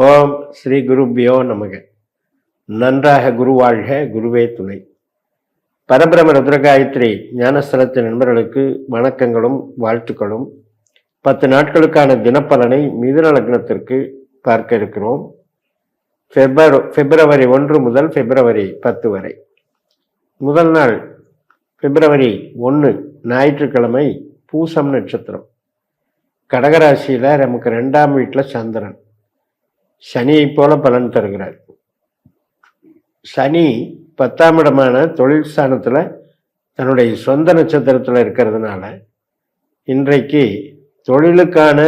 ஓம் ஸ்ரீ குருபியோ நமக. நன்றாக குருவாழ்க குருவே துணை. பரபிரம ருத்ரகாயத்ரி ஞானஸ்தலத்தின் நண்பர்களுக்கு வணக்கங்களும் வாழ்த்துக்களும். பத்து நாட்களுக்கான தினப்பலனை மிதுன லக்னத்திற்கு பார்க்க இருக்கிறோம். பிப்ரவரி பிப்ரவரி ஒன்று முதல் பிப்ரவரி பத்து வரை. முதல் நாள் பிப்ரவரி ஒன்று ஞாயிற்றுக்கிழமை பூசம் நட்சத்திரம். கடகராசியில் நமக்கு ரெண்டாம் வீட்டில் சந்திரன். சனியை போல பலன் தருகிறார். சனி பத்தாம் இடமான தொழில் ஸ்தானத்தில் தன்னுடைய சொந்த நட்சத்திரத்தில் இருக்கிறதுனால இன்றைக்கு தொழிலுக்கான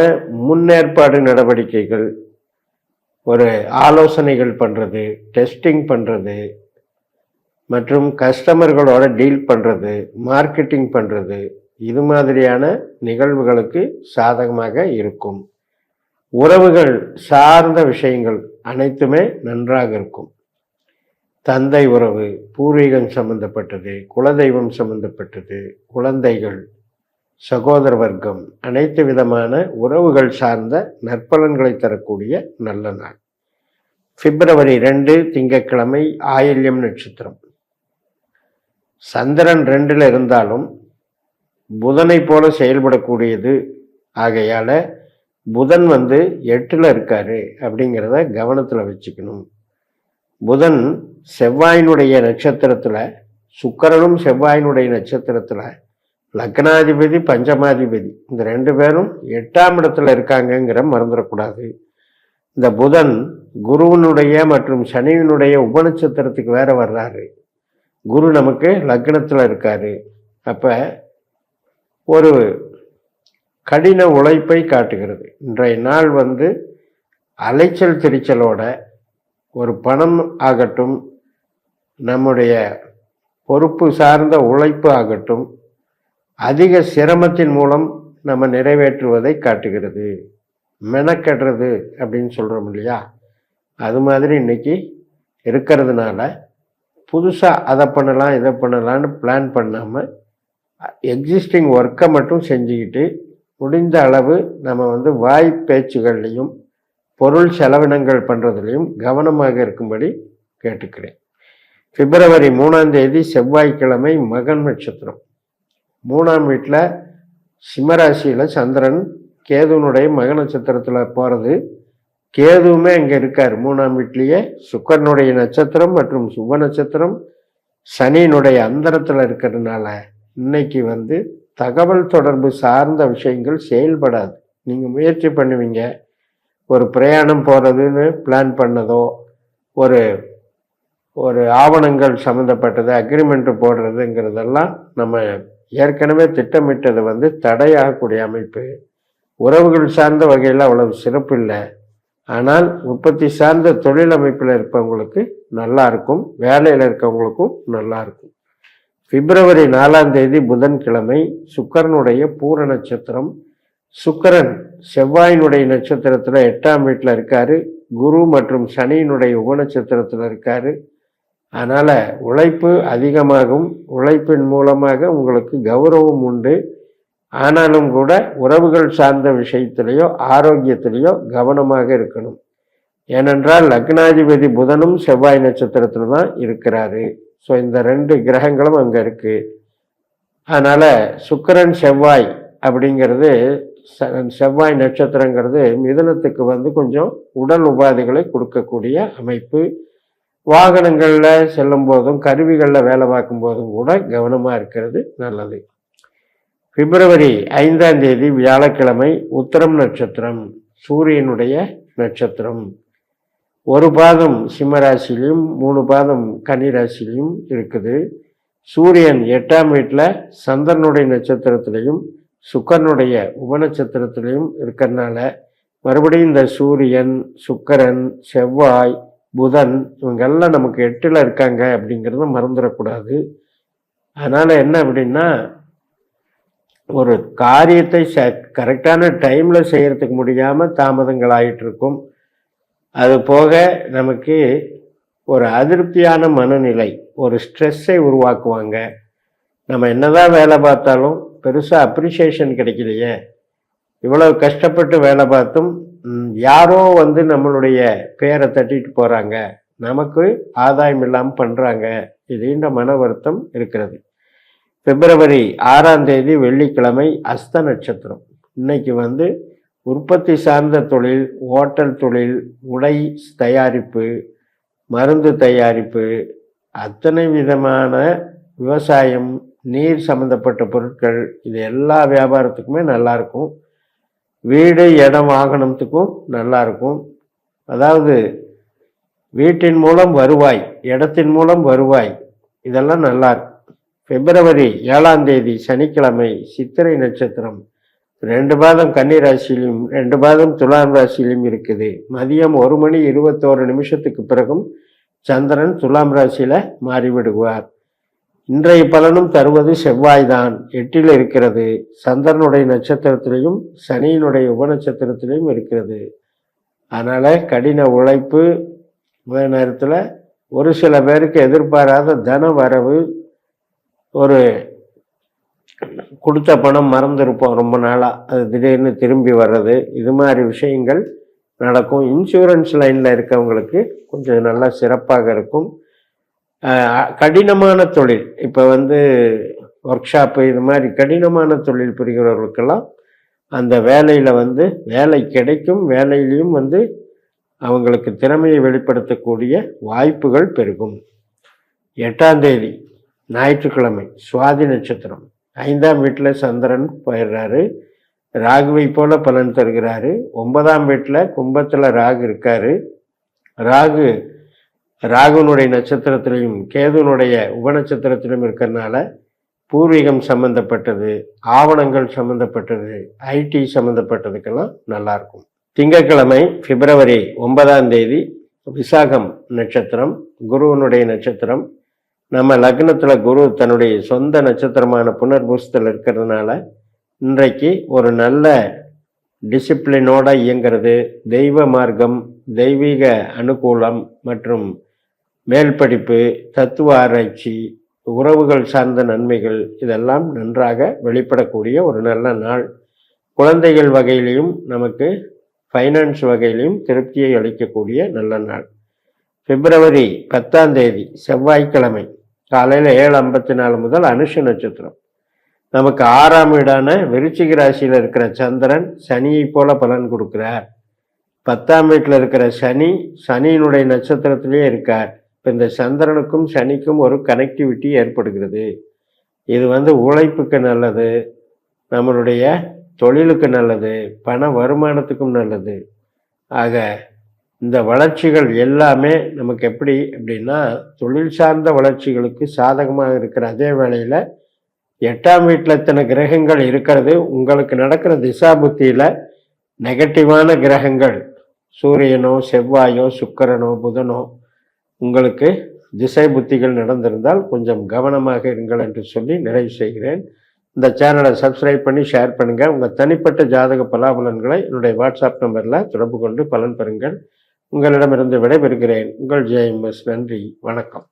முன்னேற்பாடு நடவடிக்கைகள் ஒரு ஆலோசனைகள் பண்ணுறது டெஸ்டிங் பண்ணுறது மற்றும் கஸ்டமர்களோட டீல் பண்ணுறது மார்க்கெட்டிங் பண்ணுறது இது மாதிரியான நிகழ்வுகளுக்கு சாதகமாக இருக்கும். உறவுகள் சார்ந்த விஷயங்கள் அனைத்துமே நன்றாக இருக்கும். தந்தை உறவு பூர்வீகம் சம்பந்தப்பட்டது குலதெய்வம் சம்பந்தப்பட்டது குழந்தைகள் சகோதர வர்க்கம் அனைத்து விதமான உறவுகள் சார்ந்த நற்பலன்களை தரக்கூடிய நல்ல நாள். பிப்ரவரி ரெண்டு திங்கட்கிழமை ஆயில்யம் நட்சத்திரம். சந்திரன் ரெண்டில் இருந்தாலும் புதனை போல செயல்படக்கூடியது. ஆகையால் புதன் வந்து எட்டில் இருக்காரு அப்படிங்கிறத கவனத்தில் வச்சுக்கணும். புதன் செவ்வாயினுடைய நட்சத்திரத்தில் சுக்கரனும் செவ்வாயினுடைய நட்சத்திரத்தில் லக்னாதிபதி பஞ்சமாதிபதி இந்த ரெண்டு பேரும் எட்டாம் இடத்துல இருக்காங்கங்கிற மறந்துடக்கூடாது. இந்த புதன் குருவனுடைய மற்றும் சனியினுடைய உபநட்சத்திரத்துக்கு வேற வர்றாரு. குரு நமக்கு லக்னத்தில் இருக்காரு. அப்போ ஒரு கடின உழைப்பை காட்டுகிறது. இன்றைய நாள் வந்து அலைச்சல் திரிச்சலோட ஒரு பணம் ஆகட்டும் நம்முடைய பொறுப்பு சார்ந்த உழைப்பு ஆகட்டும் அதிக சிரமத்தின் மூலம் நம்ம நிறைவேற்றுவதை காட்டுகிறது. மெனக்கடுறது அப்படின்னு சொல்கிறோம் இல்லையா? அது மாதிரி இன்னைக்கு இருக்கிறதுனால புதுசாக அதை பண்ணலாம் இதை பண்ணலான்னு பிளான் பண்ணாமல் எக்ஸிஸ்டிங் ஒர்க்கை மட்டும் செஞ்சுக்கிட்டு முடிந்த அளவு நம்ம வந்து வாய் பேச்சுகள்லையும் பொருள் செலவினங்கள் பண்ணுறதுலையும் கவனமாக இருக்கும்படி கேட்டுக்கிறேன். பிப்ரவரி மூணாம் தேதி செவ்வாய்க்கிழமை மகன் நட்சத்திரம். மூணாம் வீட்டில் சிம்மராசியில் சந்திரன் கேதுனுடைய மக நட்சத்திரத்தில் போகிறது கேதுவுமே அங்கே இருக்கார். மூணாம் வீட்லேயே சுக்கரனுடைய நட்சத்திரம் மற்றும் சுப நட்சத்திரம். சனியினுடைய அந்தரத்தில் இருக்கிறதுனால இன்னைக்கு வந்து தகவல் தொடர்பு சார்ந்த விஷயங்கள் செயல்படாது. நீங்கள் முயற்சி பண்ணுவீங்க. ஒரு பிரயாணம் போகிறதுன்னு பிளான் பண்ணதோ ஒரு ஒரு ஆவணங்கள் சம்மந்தப்பட்டது அக்ரிமெண்ட் போடுறதுங்கிறதெல்லாம் நம்ம ஏற்கனவே திட்டமிட்டது வந்து தடையாகக்கூடிய அமைப்பு. உறவுகள் சார்ந்த வகையில் அவ்வளவு சிறப்பு இல்லை. ஆனால் உற்பத்தி சார்ந்த தொழில் அமைப்பில் இருப்பவங்களுக்கு நல்லா இருக்கும். வேலையில் இருக்கவங்களுக்கும் நல்லா இருக்கும். பிப்ரவரி நாலாம் தேதி புதன்கிழமை சுக்கரனுடைய பூர நட்சத்திரம். சுக்கரன் செவ்வாயினுடைய நட்சத்திரத்தில் எட்டாம் வீட்டில் இருக்காரு. குரு மற்றும் சனியினுடைய உபநட்சத்திரத்தில் இருக்காரு. அதனால் உழைப்பு அதிகமாகும். உழைப்பின் மூலமாக உங்களுக்கு கௌரவம் உண்டு. ஆனாலும் கூட உறவுகள் சார்ந்த விஷயத்திலேயோ ஆரோக்கியத்திலேயோ கவனமாக இருக்கணும். ஏனென்றால் லக்னாதிபதி புதனும் செவ்வாய் நட்சத்திரத்தில் தான் இருக்கிறாரு. ஸோ இந்த ரெண்டு கிரகங்களும் அங்கே இருக்கு. அதனால் சுக்கரன் செவ்வாய் அப்படிங்கிறது செவ்வாய் நட்சத்திரங்கிறது மிதனத்துக்கு வந்து கொஞ்சம் உடல் உபாதைகளை கொடுக்கக்கூடிய அமைப்பு. வாகனங்களில் செல்லும் போதும் கருவிகளில் வேலை பார்க்கும் போதும் கூட கவனமாக இருக்கிறது நல்லது. பிப்ரவரி ஐந்தாம் தேதி வியாழக்கிழமை உத்தரம் நட்சத்திரம் சூரியனுடைய நட்சத்திரம். ஒரு பாதம் சிம்மராசிலையும் மூணு பாதம் கன்னிராசிலையும் இருக்குது. சூரியன் எட்டாம் வீட்டில் சந்திரனுடைய நட்சத்திரத்திலையும் சுக்கரனுடைய உபநட்சத்திரத்திலையும் இருக்கிறதுனால மறுபடியும் இந்த சூரியன் சுக்கரன் செவ்வாய் புதன் இவங்கெல்லாம் நமக்கு எட்டில் இருக்காங்க அப்படிங்கிறத மறந்துடக்கூடாது. அதனால் என்ன அப்படின்னா ஒரு காரியத்தை ச கரெக்டான டைமில் செய்கிறதுக்கு முடியாமல் தாமதங்கள் ஆகிட்டு இருக்கும் அது போக நமக்கு ஒரு அதிருப்தியான மனநிலை ஒரு ஸ்ட்ரெஸ்ஸை உருவாக்குவாங்க. நம்ம என்னதான் வேலை பார்த்தாலும் பெருசாக அப்ரிசியேஷன் கிடைக்கலையே. இவ்வளவு கஷ்டப்பட்டு வேலை பார்த்தும் யாரோ வந்து நம்மளுடைய பேரை தட்டிட்டு போகிறாங்க நமக்கு ஆதாயம் இல்லாமல் பண்ணுறாங்க இதுன்ற மன வருத்தம் இருக்கிறது. பிப்ரவரி ஆறாம் தேதி வெள்ளிக்கிழமை அஸ்த நட்சத்திரம். இன்னைக்கு வந்து உற்பத்தி சார்ந்த தொழில் ஓட்டல் தொழில் உடை தயாரிப்பு மருந்து தயாரிப்பு அத்தனை விதமான விவசாயம் நீர் சம்பந்தப்பட்ட பொருட்கள் இது எல்லா வியாபாரத்துக்குமே நல்லாயிருக்கும் வீடு இடம் வாகனத்துக்கும் நல்லாயிருக்கும் அதாவது வீட்டின் மூலம் வருவாய் இடத்தின் மூலம் வருவாய் இதெல்லாம் நல்லா இருக்கும். பிப்ரவரி ஏழாம் தேதி சனிக்கிழமை சித்திரை நட்சத்திரம். ரெண்டு மாதம் கன்னி ராசியிலும் ரெண்டு மாதம் துலாம் ராசியிலும் இருக்குது. மதியம் ஒரு மணி இருபத்தோரு நிமிஷத்துக்கு பிறகும் சந்திரன் துலாம் ராசியில் மாறிவிடுவார். இன்றைய பலனும் தருவது செவ்வாய்தான். எட்டில் இருக்கிறது. சந்திரனுடைய நட்சத்திரத்திலையும் சனியினுடைய உபநட்சத்திரத்திலையும் இருக்கிறது. அதனால் கடின உழைப்பு அதே நேரத்தில் ஒரு சில பேருக்கு எதிர்பாராத தன வரவு ஒரு கொடுத்த பணம் மறந்துருப்போம் ரொம்ப நாளாக அது திடீர்னு திரும்பி வர்றது. இது மாதிரி விஷயங்கள் நடக்கும். இன்சூரன்ஸ் லைனில் இருக்கவங்களுக்கு கொஞ்சம் நல்லா சிறப்பாக இருக்கும். கடினமான தொழில். இப்போ வந்து ஒர்க் ஷாப்பு இது மாதிரி கடினமான தொழில் புரிகிறவர்களுக்கெல்லாம் அந்த வேலையில் வந்து வேலை கிடைக்கும். வேலையிலையும் வந்து அவங்களுக்கு திறமையை வெளிப்படுத்தக்கூடிய வாய்ப்புகள் பெருகும். எட்டாம் தேதி ஞாயிற்றுக்கிழமை சுவாதி நட்சத்திரம். ஐந்தாம் வீட்டில் சந்திரன் போயிடுறாரு. ராகுவை போல பலன் தருகிறாரு. ஒன்பதாம் வீட்டில் கும்பத்தில் ராகு இருக்காரு. ராகு ராகுனுடைய நட்சத்திரத்திலையும் கேதுனுடைய உபநட்சத்திரத்திலும் இருக்கிறதுனால பூர்வீகம் சம்பந்தப்பட்டது ஆவணங்கள் சம்பந்தப்பட்டது ஐடி சம்பந்தப்பட்டதுக்கெல்லாம் நல்லாயிருக்கும் திங்கட்கிழமை பிப்ரவரி ஒன்பதாம் தேதி விசாகம் நட்சத்திரம் குருவனுடைய நட்சத்திரம் நம்ம லக்னத்தில் குரு தன்னுடைய சொந்த நட்சத்திரமான புனர்பூசத்தில் இருக்கிறதுனால இன்றைக்கு ஒரு நல்ல டிசிப்ளினோட இயங்கிறது தெய்வ மார்க்கம் தெய்வீக அனுகூலம் மற்றும் மேல் படிப்பு தத்துவ ஆராய்ச்சி உறவுகள் சார்ந்த நன்மைகள் இதெல்லாம் நன்றாக வெளிப்படக்கூடிய ஒரு நல்ல நாள். குழந்தைகள் வகையிலையும் நமக்கு ஃபைனான்ஸ் வகையிலையும் திருப்தியை அளிக்கக்கூடிய நல்ல நாள். பிப்ரவரி பத்தாம் தேதி செவ்வாய்க்கிழமை. காலையில் ஏழு ஐம்பத்தி நாலு முதல் அனுஷ நட்சத்திரம். நமக்கு ஆறாம் வீடான விருச்சிக ராசியில் இருக்கிற சந்திரன் சனியை போல பலன் கொடுக்கிறார். பத்தாம் வீட்டில் இருக்கிற சனி சனியினுடைய நட்சத்திரத்திலேயே இருக்கார். இப்போ இந்த சந்திரனுக்கும் சனிக்கும் ஒரு கனெக்டிவிட்டி ஏற்படுகிறது. இது வந்து உழைப்புக்கு நல்லது நம்மளுடைய தொழிலுக்கு நல்லது பண வருமானத்துக்கும் நல்லது. ஆக இந்த வளர்ச்சிகள் எல்லாமே நமக்கு எப்படி அப்படின்னா தொழில் சார்ந்த வளர்ச்சிகளுக்கு சாதகமாக இருக்கிற அதே வேளையில் எட்டாம் வீட்டில் இத்தனை கிரகங்கள் இருக்கிறது உங்களுக்கு நடக்கிற திசா புத்தியில் நெகட்டிவான கிரகங்கள் சூரியனோ செவ்வாயோ சுக்கரனோ புதனோ உங்களுக்கு திசை புத்திகள் நடந்திருந்தால் கொஞ்சம் கவனமாக இருங்கள் என்று சொல்லி நிறைவு செய்கிறேன். இந்த சேனலை சப்ஸ்கிரைப் பண்ணி ஷேர் பண்ணுங்கள் உங்கள் தனிப்பட்ட ஜாதக பலாபலன்களை என்னுடைய வாட்ஸ்அப் நம்பரில் தொடர்பு கொண்டு பலன் பெறுங்கள். உங்களிடமிருந்து விடைபெறுகிறேன். உங்கள் ஜெயம்எஸ் நன்றி. வணக்கம்.